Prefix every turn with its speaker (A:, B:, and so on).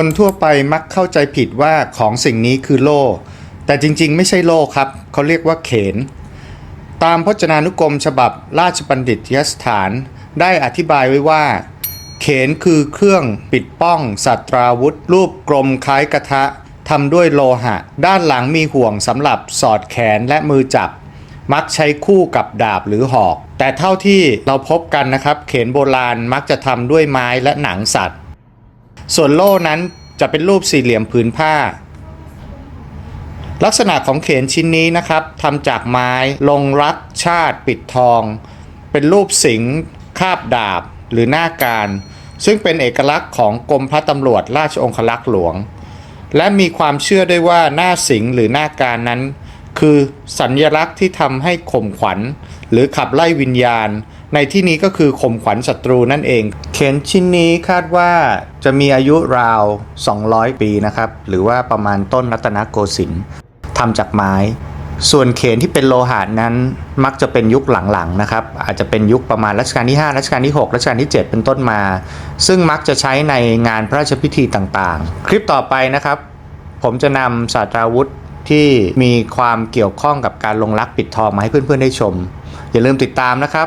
A: คนทั่วไปมักเข้าใจผิดว่าของสิ่งนี้คือโล่ แต่จริงๆ ไม่ใช่โล่ครับ เขาเรียกว่าเขน ตามพจนานุกรมฉบับราชบัณฑิตยสถาน ได้อธิบายไว้ว่า เขนคือเครื่องปิดป้องสัตราวุธ รูปกลมคล้ายกระทะทำด้วยโลหะ ด้านหลังมีห่วงสำหรับสอดแขนและมือจับ มักใช้คู่กับดาบหรือหอก แต่เท่าที่เราพบกันนะครับ เขนโบราณมักจะทำด้วยไม้และหนังสัตว์ ส่วนโล่นั้นจะเป็นรูปสี่เหลี่ยมผืนผ้า ลักษณะของเขนชิ้นนี้นะครับทำจากไม้ลงรักชาติปิดทอง เป็นรูปสิงคาบดาบหรือหน้าการ ซึ่งเป็นเอกลักษณ์ของกรมพระตำรวจราชองครักษ์หลวง และมีความเชื่อด้วยว่าหน้าสิงห์หรือหน้าการนั้น คือสัญญลักษณ์ที่ทำให้ข่มขวัญ หรือขับไล่วิญญาณ ในที่นี้ก็คือข่มขวัญศัตรูนั่นเอง เข็นชิ้นนี้คาดว่าจะมีอายุราว 200 ปีนะครับ หรือว่าประมาณต้นรัตนโกสินทร์ทำจากไม้ ส่วนเขนที่เป็นโลหะนั้นมักจะเป็นยุคหลังๆนะครับ อาจจะเป็นยุคประมาณรัชกาลที่ 5 รัชกาลที่ 6 รัชกาลที่ 7 เป็นต้นมา ซึ่งมักจะใช้ในงานพระราชพิธีต่างๆ คลิปต่อไปนะครับ ผมจะนำศาสตราวุธที่มีความเกี่ยวข้องกับการลงรักปิดทองมาให้เพื่อนๆได้ชม อย่าลืมติดตามนะครับ